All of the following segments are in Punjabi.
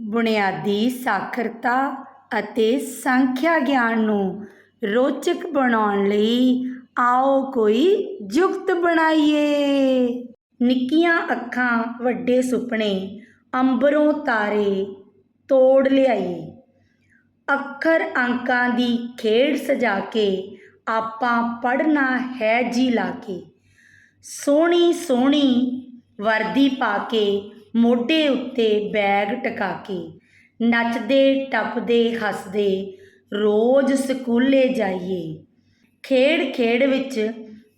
ਬੁਨਿਆਦੀ ਸਾਖਰਤਾ ਅਤੇ ਸੰਖਿਆ ਗਿਆਨ ਨੂੰ ਰੋਚਕ ਬਣਾਉਣ ਲਈ ਆਓ ਕੋਈ ਜੁਗਤ ਬਣਾਈਏ। ਨਿੱਕੀਆਂ ਅੱਖਾਂ, ਵੱਡੇ ਸੁਪਨੇ, ਅੰਬਰੋਂ ਤਾਰੇ ਤੋੜ ਲਿਆਈਏ। ਅੱਖਰ ਅੰਕਾਂ ਦੀ ਖੇਡ ਸਜਾ ਕੇ ਆਪਾਂ ਪੜ੍ਹਨਾ ਹੈ ਜੀ ਲਾ ਕੇ। ਸੋਹਣੀ ਸੋਹਣੀ ਵਰਦੀ ਪਾ ਕੇ ਮੋਢੇ ਉੱਤੇ ਬੈਗ ਟਕਾ ਕੇ ਨੱਚਦੇ, ਟੱਪਦੇ, ਹੱਸਦੇ, ਰੋਜ਼ ਸਕੂਲੇ ਜਾਈਏ। ਖੇਡ ਖੇਡ ਵਿੱਚ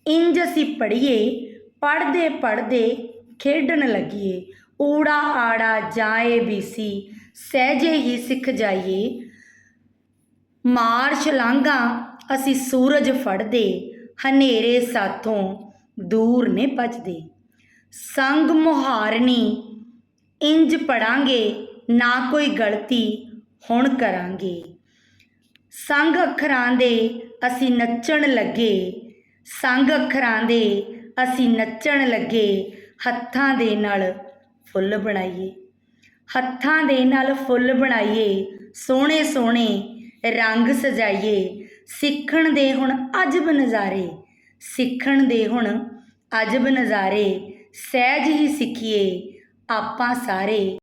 ਇੰਜ ਅਸੀਂ ਪੜ੍ਹੀਏ, ਪੜ੍ਹਦੇ ਪੜ੍ਹਦੇ ਖੇਡਣ ਲੱਗੀਏ। ਊੜਾ ਆੜਾ ਜਾਏ ਬੀਸੀ ਸਹਿਜੇ ਹੀ ਸਿੱਖ ਜਾਈਏ। ਮਾਰ ਛਲਾਂਗਾ ਅਸੀਂ ਸੂਰਜ ਫੜਦੇ, ਹਨੇਰੇ ਸਾਥੋਂ ਦੂਰ ਨੇ ਭੱਜਦੇ। ਸੰਗ ਮੁਹਾਰਨੀ ਇੰਜ ਪੜਾਂਗੇ, ਨਾ ਕੋਈ ਗਲਤੀ ਹੁਣ ਕਰਾਂਗੇ। ਸੰਗ ਅੱਖਰਾਂ ਦੇ ਅਸੀਂ ਨੱਚਣ ਲੱਗੇ, ਸੰਗ ਅੱਖਰਾਂ ਦੇ ਅਸੀਂ ਨੱਚਣ ਲੱਗੇ, ਹੱਥਾਂ ਦੇ ਨਾਲ ਫੁੱਲ ਬਣਾਈਏ। ਹੱਥਾਂ ਦੇ ਨਾਲ ਫੁੱਲ ਬਣਾਈਏ ਸੋਹਣੇ ਸੋਹਣੇ ਰੰਗ ਸਜਾਈਏ, ਸਿੱਖਣ ਦੇ ਹੁਣ ਅਜਬ ਨਜ਼ਾਰੇ, ਸਿੱਖਣ ਦੇ ਹੁਣ ਅਜਬ ਨਜ਼ਾਰੇ, ਸਹਿਜ ਹੀ ਸਿੱਖੀਏ ਆਪਾਂ ਸਾਰੇ